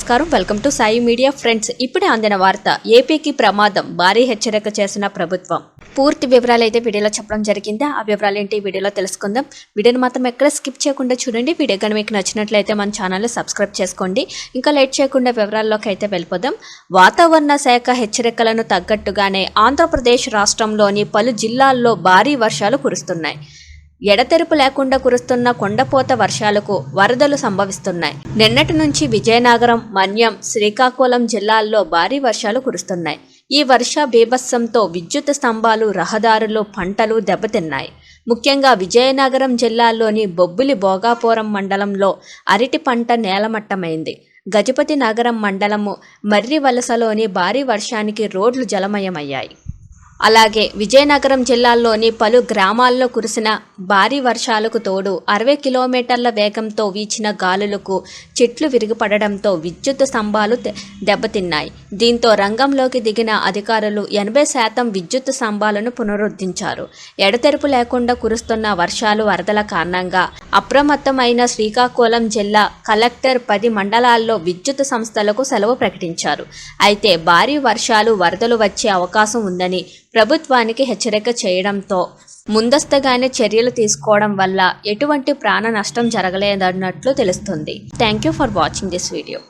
నమస్కారం. Welcome to Sai media friends. ఇప్పుడే అందిన వార్త ఏపీకి ప్రమాదం భారీ హెచ్చరిక చేసిన ప్రభుత్వం. పూర్తి వివరాలు అయితే వీడియోలో చెప్పడం జరిగింది. ఆ వివరాలు ఏంటి వీడియోలో తెలుసుకుందాం. వీడియోని మాత్రం ఎక్కడ స్కిప్ చేయకుండా చూడండి. వీడియో కానీ మీకు నచ్చినట్లయితే మన ఛానల్ సబ్స్క్రైబ్ చేసుకోండి. ఇంకా లేట్ చేయకుండా వివరాల్లోకి అయితే వెళ్ళిపోదాం. వాతావరణ శాఖ హెచ్చరికలను తగ్గట్టుగానే ఆంధ్రప్రదేశ్ రాష్ట్రంలోని పలు జిల్లాల్లో భారీ వర్షాలు కురుస్తున్నాయి. ఎడతెరుపు లేకుండా కురుస్తున్న కొండపోత వర్షాలకు వరదలు సంభవిస్తున్నాయి. నిన్నటి నుంచి విజయనగరం మన్యం శ్రీకాకుళం జిల్లాల్లో భారీ వర్షాలు కురుస్తున్నాయి. ఈ వర్ష బీభత్సంతో విద్యుత్ స్తంభాలు రహదారులు పంటలు దెబ్బతిన్నాయి. ముఖ్యంగా విజయనగరం జిల్లాలోని బొబ్బిలి భోగాపురం మండలంలో అరటి పంట నేలమట్టమైంది. గజపతి నగరం మండలము మర్రి వలసలోని భారీ వర్షానికి రోడ్లు జలమయమయ్యాయి. అలాగే విజయనగరం జిల్లాలోని పలు గ్రామాల్లో కురిసిన భారీ వర్షాలకు తోడు అరవై కిలోమీటర్ల వేగంతో వీచిన గాలులకు చెట్లు విరిగిపడడంతో విద్యుత్ స్తంభాలు దె- దెబ్బతిన్నాయి. దీంతో రంగంలోకి దిగిన అధికారులు ఎనభై శాతం విద్యుత్ స్తంభాలను పునరుద్ధరించారు ఎడతెరుపు లేకుండా కురుస్తున్న వర్షాలు వరదల కారణంగా అప్రమత్తమైన శ్రీకాకుళం జిల్లా కలెక్టర్ పది మండలాల్లో విద్యుత్ సంస్థలకు సెలవు ప్రకటించారు. అయితే భారీ వర్షాలు వరదలు వచ్చే అవకాశం ఉందని ప్రభుత్వానికి హెచ్చరిక చేయడంతో ముందస్తుగానే చర్యలు తీసుకోవడం వల్ల ఎటువంటి ప్రాణ నష్టం జరగలేదన్నట్లు తెలుస్తుంది. Thank you for watching this video